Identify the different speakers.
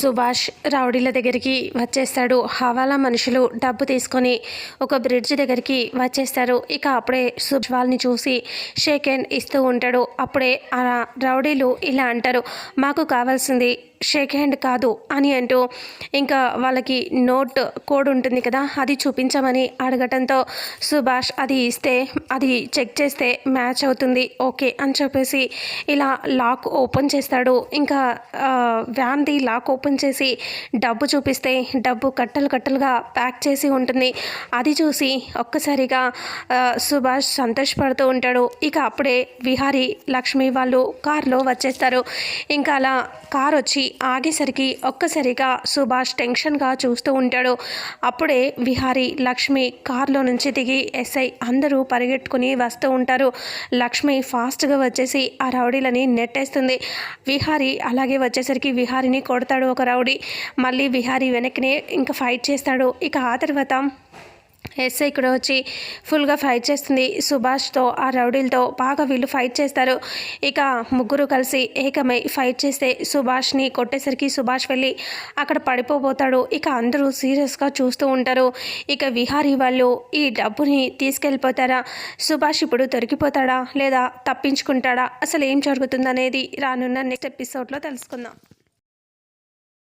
Speaker 1: సుభాష్ రౌడీల దగ్గరికి వచ్చేస్తాడు. హవాలా మనుషులు డబ్బు తీసుకొని ఒక బ్రిడ్జ్ దగ్గరికి వచ్చేస్తారు. ఇక అప్పుడే సుభాష్ వాళ్ళని చూసి షేక్ హ్యాండ్ ఇస్తూ ఉంటాడు. అప్పుడే ఆ రౌడీలు ఇలా అంటారు మాకు కావాల్సింది షేక్ హ్యాండ్ కాదు అని అంటూ ఇంకా వాళ్ళకి నోట్ కోడ్ ఉంటుంది కదా అది చూపించమని అడగటంతో సుభాష్ అది ఇస్తే అది చెక్ చేస్తే మ్యాచ్ అవుతుంది ఓకే అని చెప్పేసి ఇలా లాక్ ఓపెన్ చేస్తాడు. ఇంకా వ్యాన్ది లాక్ ఓపెన్ చేసి డబ్బు చూపిస్తే డబ్బు కట్టలు కట్టలుగా ప్యాక్ చేసి ఉంటుంది. అది చూసి ఒక్కసారిగా సుభాష్ సంతోషపడుతూ ఉంటాడు. ఇక అప్పుడే విహారీ లక్ష్మి వాళ్ళు కారులో వచ్చేస్తారు. ఇంకా అలా కార్ వచ్చి ఆగేసరికి ఒక్కసారిగా సుభాష్ టెన్షన్గా చూస్తూ ఉంటాడు. అప్పుడే విహారీ లక్ష్మి కారులో నుంచి దిగి ఎస్ఐ అందరూ పరిగెట్టుకుని వస్తూ ఉంటారు. లక్ష్మి ఫాస్ట్గా వచ్చేసి ఆ రౌడీలని నెట్టేస్తుంది. విహారీ అలాగే వచ్చేసరికి విహారీని కొడతాడు ఒక రౌడీ. మళ్ళీ విహారీ వెనక్కినే ఇంకా ఫైట్ చేస్తాడు. ఇక ఆ తర్వాత ఎస్ఐ ఇక్కడ వచ్చి ఫుల్గా ఫైట్ చేస్తుంది. సుభాష్తో ఆ రౌడీలతో బాగా వీళ్ళు ఫైట్ చేస్తారు. ఇక ముగ్గురు కలిసి ఏకమై ఫైట్ చేస్తే సుభాష్ని కొట్టేసరికి సుభాష్ వెళ్ళి అక్కడ పడిపోబోతాడు. ఇక అందరూ సీరియస్గా చూస్తూ ఉంటారు. ఇక విహారీ వాళ్ళు ఈ డబ్బుని తీసుకెళ్ళిపోతారా? సుభాష్ ఇప్పుడు దొరికిపోతాడా? లేదా తప్పించుకుంటాడా? అసలు ఏం జరుగుతుందనేది రానున్న నెక్స్ట్ ఎపిసోడ్లో తెలుసుకుందాం.